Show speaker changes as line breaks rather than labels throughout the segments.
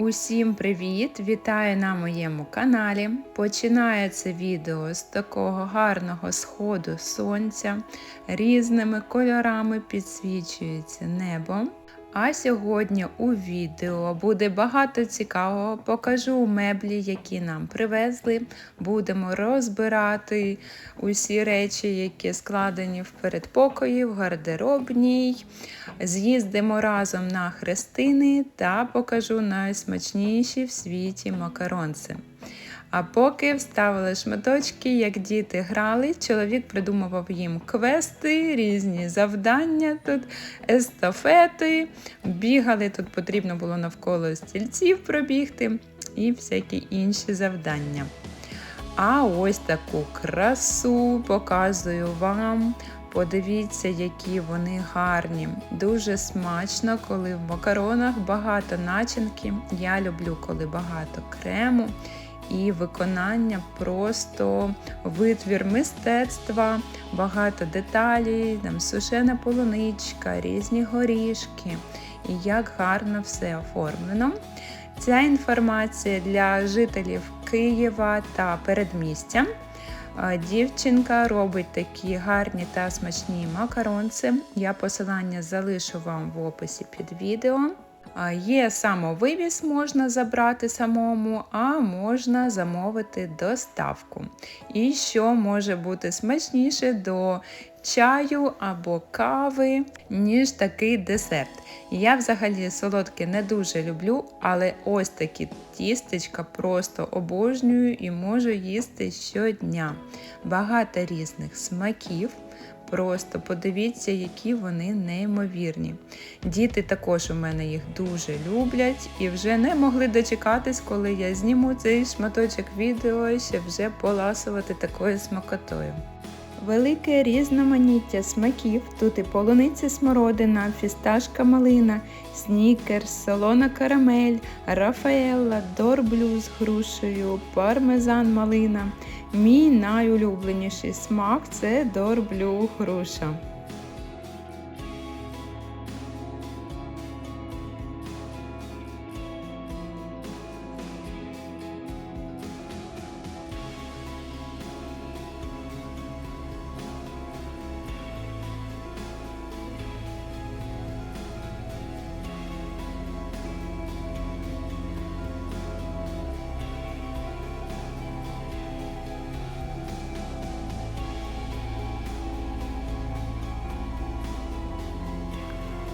Усім привіт! Вітаю на моєму каналі. Починається відео з такого гарного сходу сонця. Різними кольорами підсвічується небо. А сьогодні у відео буде багато цікавого. Покажу меблі, які нам привезли. Будемо розбирати усі речі, які складені в передпокої, в гардеробній. З'їздимо разом на хрестини та покажу найсмачніші в світі макаронці. А поки вставили шматочки, як діти грали, чоловік придумував їм квести, різні завдання тут, естафети. Бігали, тут потрібно було навколо стільців пробігти і всякі інші завдання. А ось таку красу показую вам. Подивіться, які вони гарні. Дуже смачно, коли в макаронах багато начинки. Я люблю, коли багато крему і виконання просто витвір мистецтва, багато деталей, там сушена полуничка, різні горішки. І як гарно все оформлено. Ця інформація для жителів Києва та передмістя. Дівчинка робить такі гарні та смачні макаронці. Я посилання залишу вам в описі під відео. Є самовивіз, можна забрати самому, а можна замовити доставку. І що може бути смачніше до чаю або кави, ніж такий десерт. Я взагалі солодке не дуже люблю, але ось такі тістечка просто обожнюю і можу їсти щодня. Багато різних смаків. Просто подивіться, які вони неймовірні. Діти також у мене їх дуже люблять і вже не могли дочекатись, коли я зніму цей шматочок відео, щоб вже поласувати такою смакотою. Велике різноманіття смаків. Тут і полуниця смородина, фісташка малина, снікерс, солона карамель, рафаелла, дорблю з грушею, пармезан малина. Мій найулюбленіший смак це дорблю груша.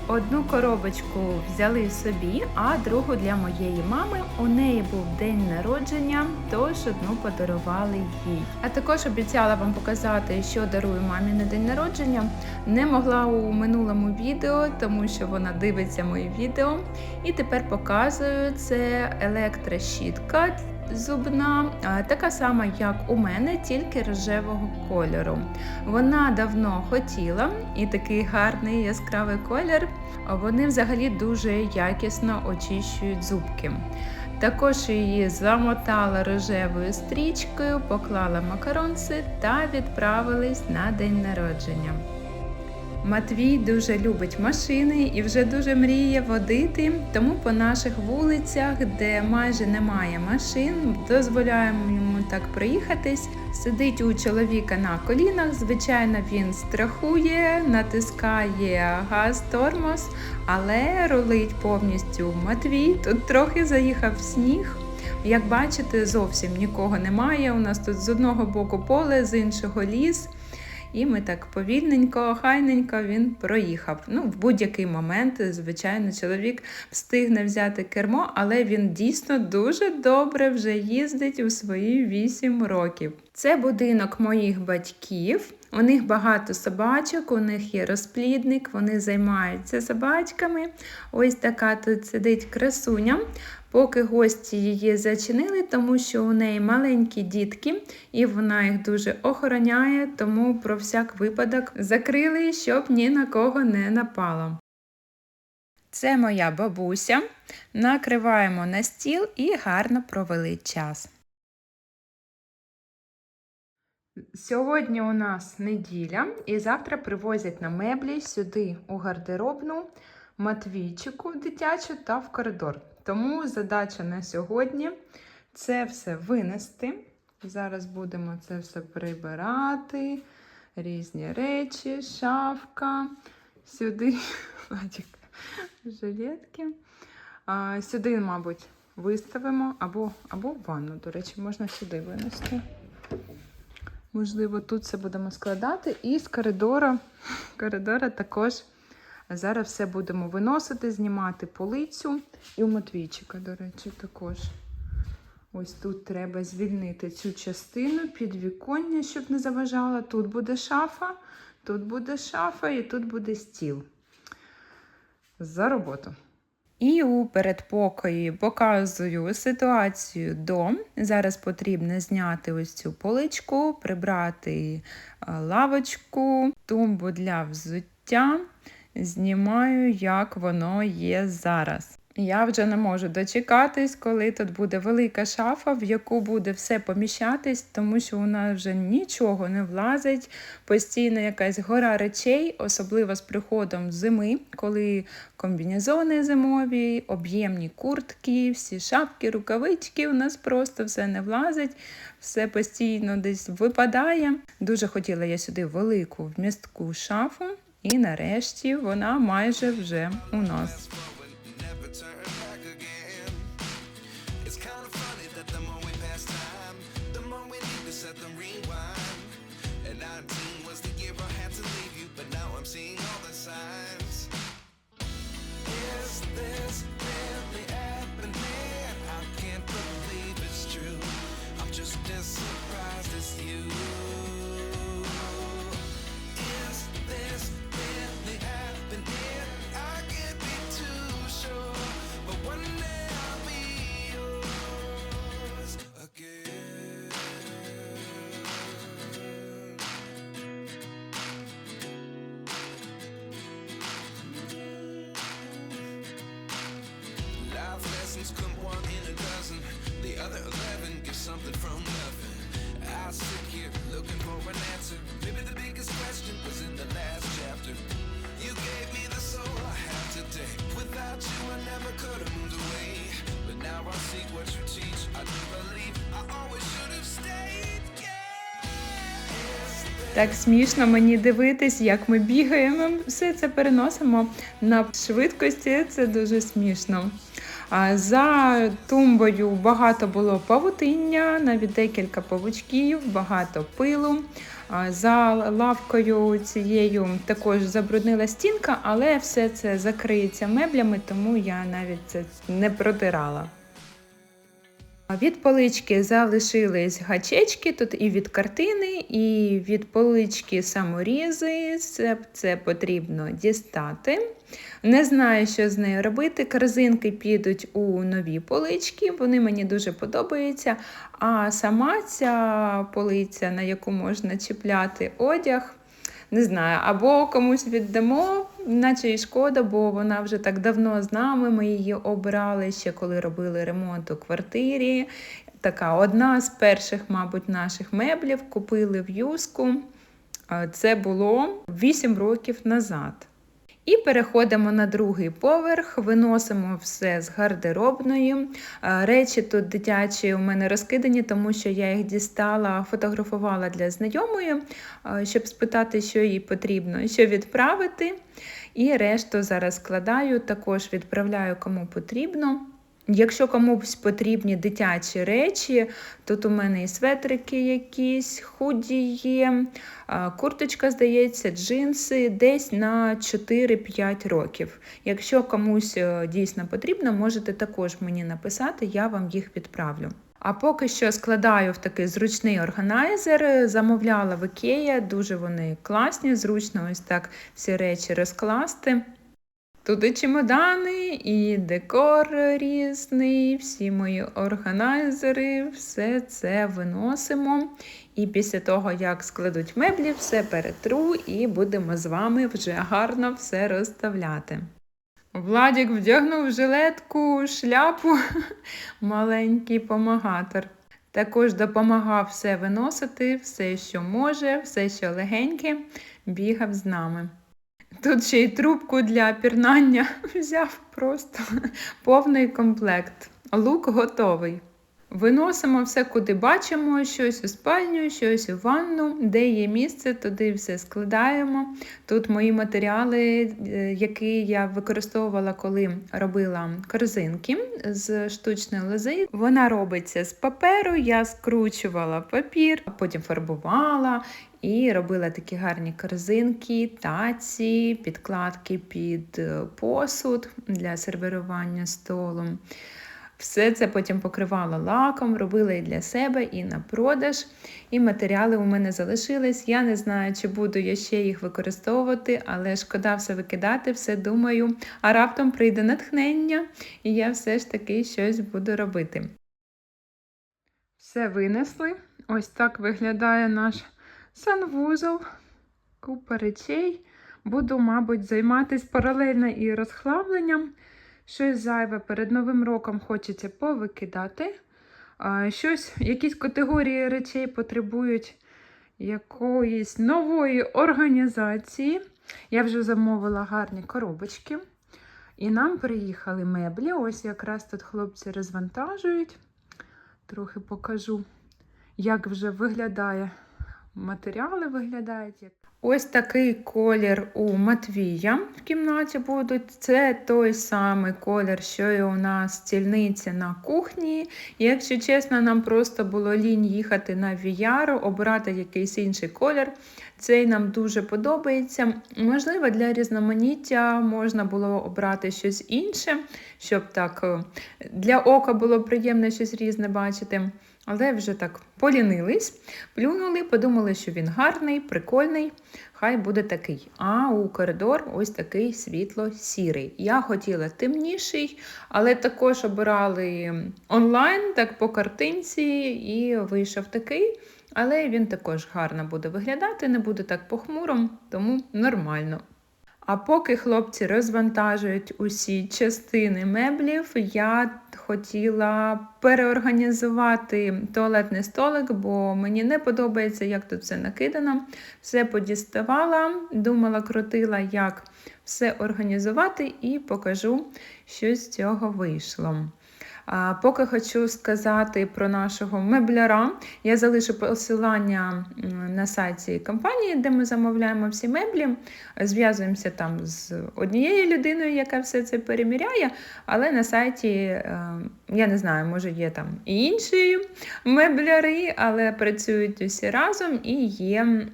Одну коробочку взяли собі, а другу для моєї мами. У неї був день народження, тож одну подарували їй. А також обіцяла вам показати, що дарую мамі на день народження. Не могла у минулому відео, тому що вона дивиться мої відео. І тепер показую це електрощітка зубна, така сама, як у мене, тільки рожевого кольору. Вона давно хотіла і такий гарний яскравий колір. Вони взагалі дуже якісно очищують зубки. Також її замотала рожевою стрічкою, поклала макаронси та відправились на день народження. Матвій дуже любить машини і вже дуже мріє водити, тому по наших вулицях, де майже немає машин, дозволяємо йому так проїхатись. Сидить у чоловіка на колінах. Звичайно, він страхує, натискає газ, тормоз, але рулить повністю Матвій. Тут трохи заїхав сніг. Як бачите, зовсім нікого немає. У нас тут з одного боку поле, з іншого ліс. І ми так повільненько, хайненько він проїхав. Ну, В будь-який момент, звичайно, чоловік встигне взяти кермо, але він дійсно дуже добре вже їздить у свої 8 років. Це будинок моїх батьків. У них багато собачок, у них є розплідник, вони займаються собачками. Ось така тут сидить красуня. Поки гості її зачинили, тому що у неї маленькі дітки, і вона їх дуже охороняє, тому про всяк випадок закрили, щоб ні на кого не напало. Це моя бабуся. Накриваємо на стіл і гарно провели час. Сьогодні у нас неділя, і завтра привозять на меблі сюди у гардеробну, Матвійчику дитячу та в коридор. Тому задача на сьогодні це все винести. Зараз будемо це все прибирати, різні речі, шафка, сюди жилетки. Сюди, мабуть, виставимо або, або ванну, до речі, можна сюди винести. Можливо, тут це будемо складати. І з коридора, коридора також зараз все будемо виносити, знімати полицю. І у Матвійчика, до речі, також. Ось тут треба звільнити цю частину підвіконня, щоб не заважала. Тут буде шафа, тут буде шафа і тут буде стіл. За роботу. І у передпокої показую ситуацію до. Зараз потрібно зняти ось цю поличку, прибрати е, лавочку, тумбу для взуття. Знімаю, як воно є зараз. Я вже не можу дочекатись, коли тут буде велика шафа, в яку буде все поміщатись, тому що у нас вже нічого не влазить. Постійно якась гора речей, особливо з приходом зими, коли комбінезони зимові, об'ємні куртки, всі шапки, рукавички у нас просто все не влазить, все постійно десь випадає. Дуже хотіла я сюди велику вмістку шафу, і нарешті вона майже вже у нас.
Lessons come one in a dozen. The other eleven get something from nothing. I sit here looking for an answer. Maybe the biggest question was in the last chapter. You gave me the soul I have today. Without you, I never could have moved away. But now I see what you teach. I do believe I always should have stayed.
Так смішно мені дивитись, як ми бігаємо, все це переносимо на швидкості. Це дуже смішно. За тумбою багато було павутиння, навіть декілька павучків, багато пилу. За лавкою цією також забруднила стінка, але все це закриється меблями, тому я навіть це не протирала. Від полички залишились гачечки, тут і від картини, і від полички саморізи. Це, це потрібно дістати. Не знаю, що з нею робити. Корзинки підуть у нові полички, вони мені дуже подобаються. А сама ця полиця, на яку можна чіпляти одяг, не знаю, або комусь віддамо, наче і шкода, бо вона вже так давно з нами. Ми її обирали ще коли робили ремонт у квартирі. Така одна з перших, мабуть, наших меблів купили в юску. Це було 8 років назад. І переходимо на другий поверх, виносимо все з гардеробної. Речі тут дитячі у мене розкидані, тому що я їх дістала, фотографувала для знайомої, щоб спитати, що їй потрібно, що відправити. І решту зараз складаю, також відправляю кому потрібно. Якщо комусь потрібні дитячі речі, тут у мене і светрики якісь, худі є, курточка, здається, джинси десь на 4-5 років. Якщо комусь е, дійсно потрібно, можете також мені написати, я вам їх відправлю. А поки що складаю в такий зручний органайзер, замовляла в Ікея, дуже вони класні, зручно ось так всі речі розкласти. Тут і чемодани, і декор різний, всі мої органайзери, все це виносимо. І після того, як складуть меблі, все перетру і будемо з вами вже гарно все розставляти. Владік вдягнув жилетку, шляпу, маленький помагатор. Також допомагав все виносити, все, що може, все, що легеньке, бігав з нами. Тут ще й трубку для пірнання взяв просто повний комплект. Лук готовий. Виносимо все, куди бачимо, щось у спальню, щось у ванну, де є місце, туди все складаємо. Тут мої матеріали, е, які я використовувала, коли робила корзинки з штучної лози. Вона робиться з паперу, я скручувала папір, а потім фарбувала і робила такі гарні корзинки, таці, підкладки під е, посуд для сервірування столу. Все це потім покривала лаком, робила і для себе, і на продаж. І матеріали у мене залишились. Я не знаю, чи буду я ще їх використовувати, але шкода все викидати, все думаю. А раптом прийде натхнення, і я все ж таки щось буду робити. Все винесли. Ось так виглядає наш санвузол. Купа речей. Буду, мабуть, займатися паралельно і розхлавленням. Щось зайве перед Новим роком хочеться повикидати. Щось, якісь категорії речей потребують якоїсь нової організації. Я вже замовила гарні коробочки. І нам приїхали меблі. Ось якраз тут хлопці розвантажують. Трохи покажу, як вже виглядає матеріали виглядають. Ось такий колір у Матвія в кімнаті будуть. Це той самий колір, що і у нас стільниці на кухні. Якщо чесно, нам просто було лінь їхати на VR, обрати якийсь інший колір. Цей нам дуже подобається. Можливо, для різноманіття можна було обрати щось інше, щоб так е, для ока було приємно щось різне бачити. Але вже так полінились, плюнули, подумали, що він гарний, прикольний, хай буде такий. А у коридор ось такий світло-сірий. Я хотіла темніший, але також обирали онлайн, так по картинці, і вийшов такий. Але він також гарно буде виглядати, не буде так похмуром, тому нормально. А поки хлопці розвантажують усі частини меблів, я хотіла переорганізувати туалетний столик, бо мені не подобається, як тут все накидано. Все подіставала, думала, крутила, як все організувати, і покажу, що з цього вийшло. Поки хочу сказати про нашого мебляра. Я залишу посилання на сайті компанії, де ми замовляємо всі меблі. Зв'язуємося там з однією людиною, яка все це переміряє. Але на сайті, я не знаю, може є там і інші мебляри, але працюють усі разом і є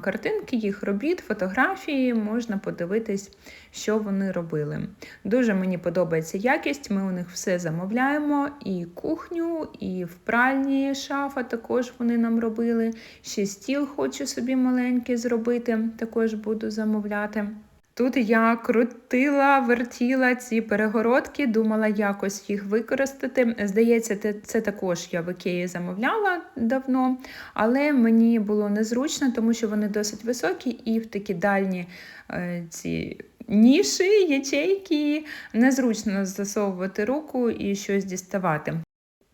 картинки їх робіт, фотографії, можна подивитись, що вони робили. Дуже мені подобається якість, ми у них все замовляємо і кухню, і в пральні шафа також вони нам робили. Ще стіл хочу собі маленький зробити, також буду замовляти. Тут я крутила, вертіла ці перегородки, думала якось їх використати. Здається, це також я в Ікеї замовляла давно, але мені було незручно, тому що вони досить високі і в такі дальні е, ці ніші, ячейки, незручно засовувати руку і щось діставати.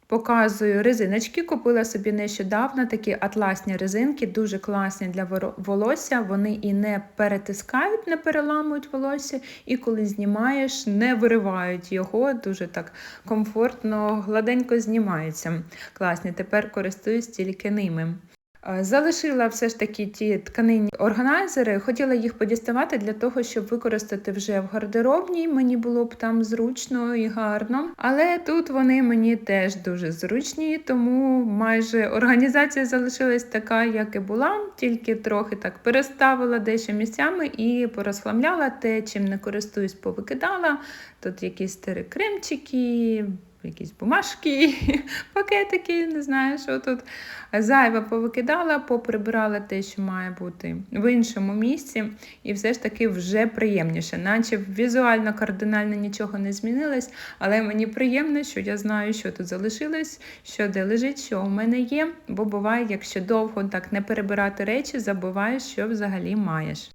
Показую резиночки, купила собі нещодавно такі атласні резинки, дуже класні для волосся. Вони і не перетискають, не переламують волосся, і коли знімаєш, не виривають його, дуже так комфортно, гладенько знімаються. Класні, тепер користуюсь тільки ними. Залишила все ж таки ті тканинні органайзери, хотіла їх подіставати для того, щоб використати вже в гардеробній. Мені було б там зручно і гарно. Але тут вони мені теж дуже зручні, тому майже організація залишилась така, як і була, тільки трохи так переставила дещо місцями і порозхламляла те, чим не користуюсь, повикидала. Тут якісь старі кремчики якісь бумажки, пакетики, не знаю, що тут. Зайве повикидала, поприбирала те, що має бути в іншому місці, і все ж таки вже приємніше. Наче візуально кардинально нічого не змінилось, але мені приємно, що я знаю, що тут залишилось, що де лежить, що у мене є. Бо буває, якщо довго так не перебирати речі, забуваєш, що взагалі маєш.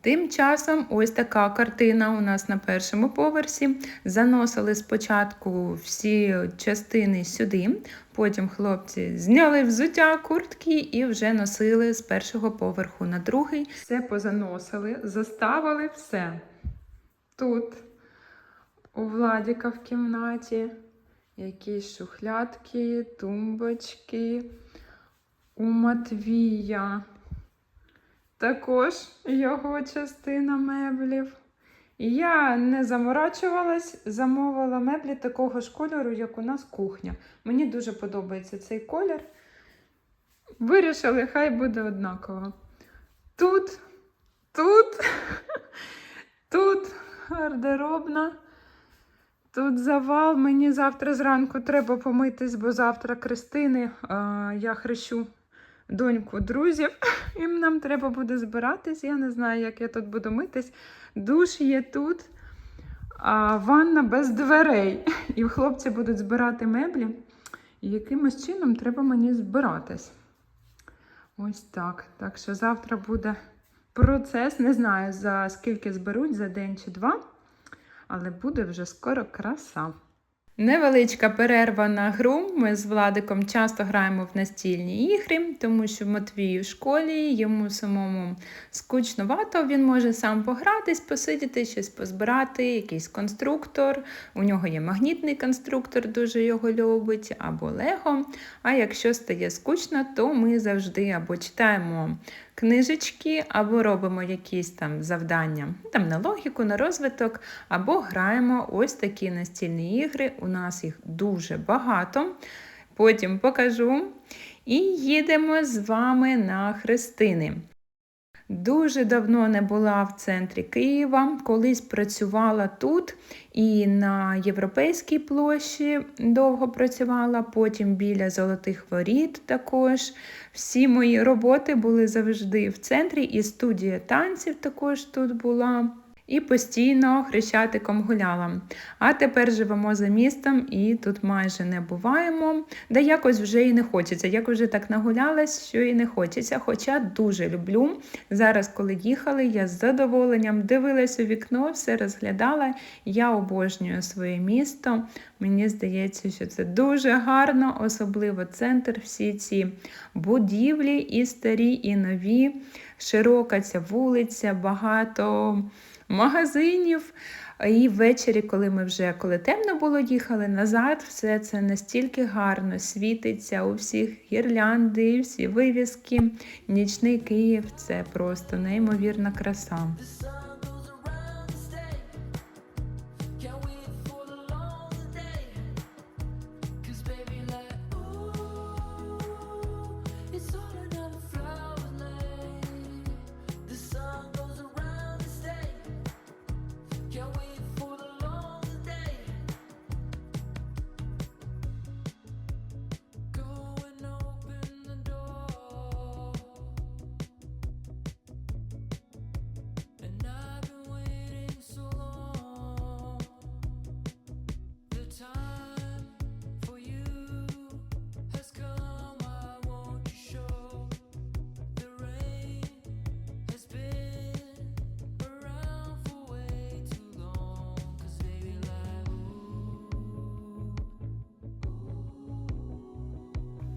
Тим часом ось така картина у нас на першому поверсі. Заносили спочатку всі частини сюди, потім хлопці зняли взуття, куртки і вже носили з першого поверху на другий. Все позаносили, заставили все. Тут у Владіка в кімнаті якісь шухлядки, тумбочки. У Матвія також його частина меблів. Я не заморачувалась, замовила меблі такого ж кольору, як у нас кухня. Мені дуже подобається цей колір. Вирішили, хай буде однаково. Тут, тут, тут гардеробна. Тут завал. Мені завтра зранку треба помитись, бо завтра Кристини а, я хрещу доньку друзів. І нам треба буде збиратись. Я не знаю, як я тут буду митись. Душ є тут, а ванна без дверей. І хлопці будуть збирати меблі. І якимось чином треба мені збиратись. Ось так. Так що завтра буде процес. Не знаю, за скільки зберуть, за день чи два але буде вже скоро краса. Невеличка перерва на гру. Ми з Владиком часто граємо в настільні ігри, тому що Матвій у школі йому самому скучновато, він може сам погратись, посидіти, щось позбирати, якийсь конструктор. У нього є магнітний конструктор, дуже його любить, або Лего. А якщо стає скучно, то ми завжди або читаємо книжечки, або робимо якісь там завдання там на логіку, на розвиток, або граємо ось такі настільні ігри. У нас їх дуже багато. Потім покажу. І їдемо з вами на Христини. Дуже давно не була в центрі Києва, колись працювала тут і на Європейській площі довго працювала, потім біля Золотих Воріт також. Всі мої роботи були завжди в центрі, і студія танців також тут була. І постійно хрещатиком гуляла. А тепер живемо за містом і тут майже не буваємо. Да якось вже і не хочеться. Як вже так нагулялась, що і не хочеться. Хоча дуже люблю. Зараз, коли їхали, я з задоволенням дивилась у вікно, все розглядала. Я обожнюю своє місто. Мені здається, що це дуже гарно, особливо центр, всі ці будівлі і старі, і нові. Широка ця вулиця, багато магазинів. І ввечері, коли ми вже коли темно було, їхали назад, все це настільки гарно світиться у всіх гірлянди, всі вивіски. Нічний Київ це просто неймовірна краса.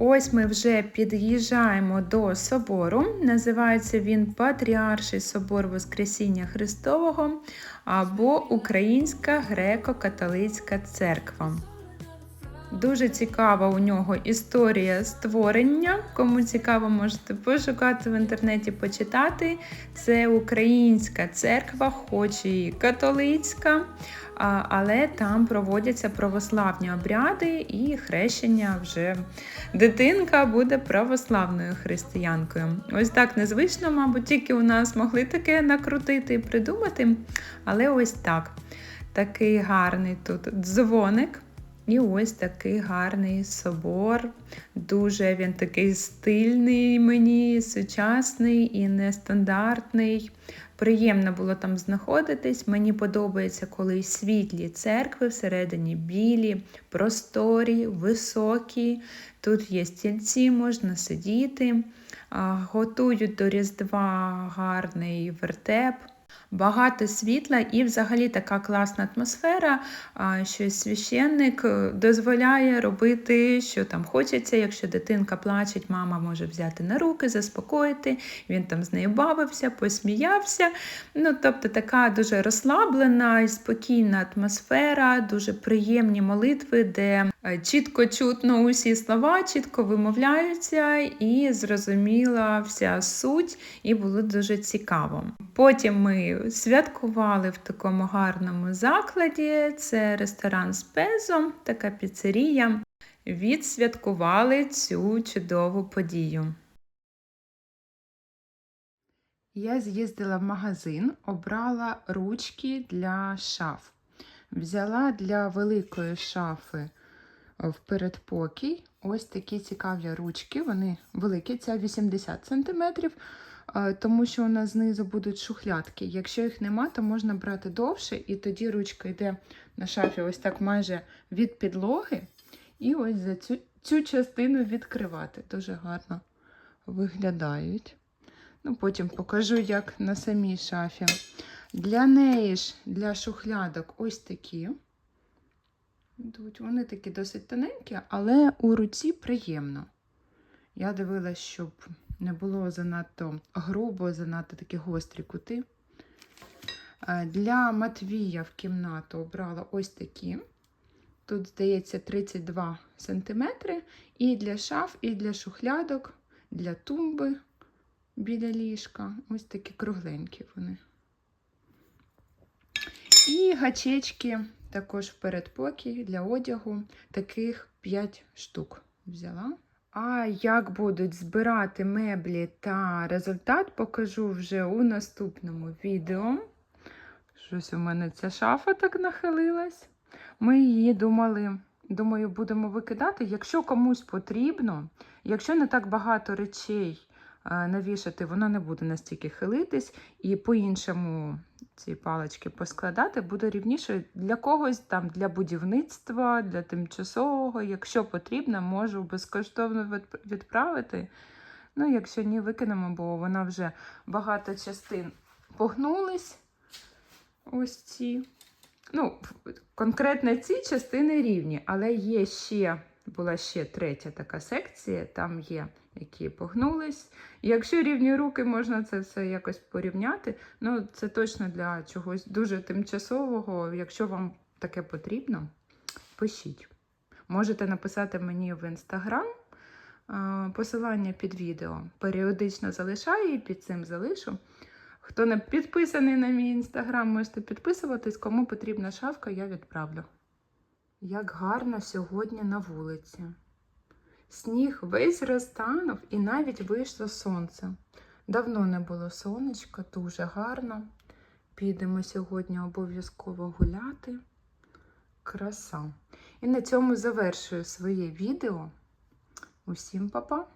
Ось ми вже під'їжджаємо до собору. Називається він Патріарший собор Воскресіння Христового або Українська греко-католицька церква. Дуже цікава у нього історія створення. Кому цікаво, можете пошукати в інтернеті, почитати. Це українська церква, хоч і католицька, але там проводяться православні обряди і хрещення вже дитинка буде православною християнкою. Ось так незвично, мабуть, тільки у нас могли таке накрутити і придумати. Але ось так. Такий гарний тут дзвоник. І ось такий гарний собор. Дуже він такий стильний мені, сучасний і нестандартний. Приємно було там знаходитись. Мені подобається, коли світлі церкви всередині білі, просторі, високі. Тут є стільці, можна сидіти. Готують до Різдва гарний вертеп. Багато світла і взагалі така класна атмосфера, що священник е, дозволяє робити, що там хочеться. Якщо дитинка плаче, мама може взяти на руки, заспокоїти. Він там з нею бавився, посміявся. Ну, тобто така дуже розслаблена і спокійна атмосфера, дуже приємні молитви, де чітко чутно усі слова, чітко вимовляються, і зрозуміла вся суть, і було дуже цікаво. Потім ми святкували в такому гарному закладі. Це ресторан Спезо, така піцерія. Відсвяткували цю чудову подію. Я з'їздила в магазин, обрала ручки для шаф. Взяла для великої шафи в передпокій ось такі цікаві ручки. Вони великі, ця 80 см, тому що у нас знизу будуть шухлядки. Якщо їх нема, то можна брати довше, і тоді ручка йде на шафі ось так майже від підлоги. І ось за цю, цю частину відкривати. Дуже гарно виглядають. Ну, Потім покажу, як на самій шафі. Для неї ж, для шухлядок, ось такі. Йдуть. Вони такі досить тоненькі, але у руці приємно. Я дивилась, щоб не було занадто грубо, занадто такі гострі кути. Е, Для Матвія в кімнату обрала ось такі. Тут, здається, 32 см. І для шаф, і для шухлядок, для тумби біля ліжка. Ось такі кругленькі вони. І гачечки також в передпокій для одягу. Таких 5 штук взяла. А як будуть збирати меблі та результат, покажу вже у наступному відео. Щось у мене ця шафа так нахилилась. Ми її думали, думаю, будемо викидати. Якщо комусь потрібно, якщо не так багато речей е, навішати, вона не буде настільки хилитись, і по-іншому ці палички поскладати буде рівніше для когось, там для будівництва, для тимчасового. Якщо потрібно, можу безкоштовно відправити. Ну, якщо ні, викинемо, бо вона вже багато частин погнулись. Ось ці. Ну, конкретно ці частини рівні, але є ще, була ще третя така секція, там є, які погнулись. Якщо рівні руки, можна це все якось порівняти. Ну, це точно для чогось дуже тимчасового. Якщо вам таке потрібно, пишіть. Можете написати мені в інстаграм. е, Посилання під відео періодично залишаю і під цим залишу. Хто не підписаний на мій інстаграм, можете підписуватись. Кому потрібна шафка, я відправлю. Як гарно сьогодні на вулиці. Сніг весь розтанув і навіть вийшло сонце. Давно не було сонечка, дуже гарно. Підемо сьогодні обов'язково гуляти. Краса. І на цьому завершую своє відео. Усім па-па!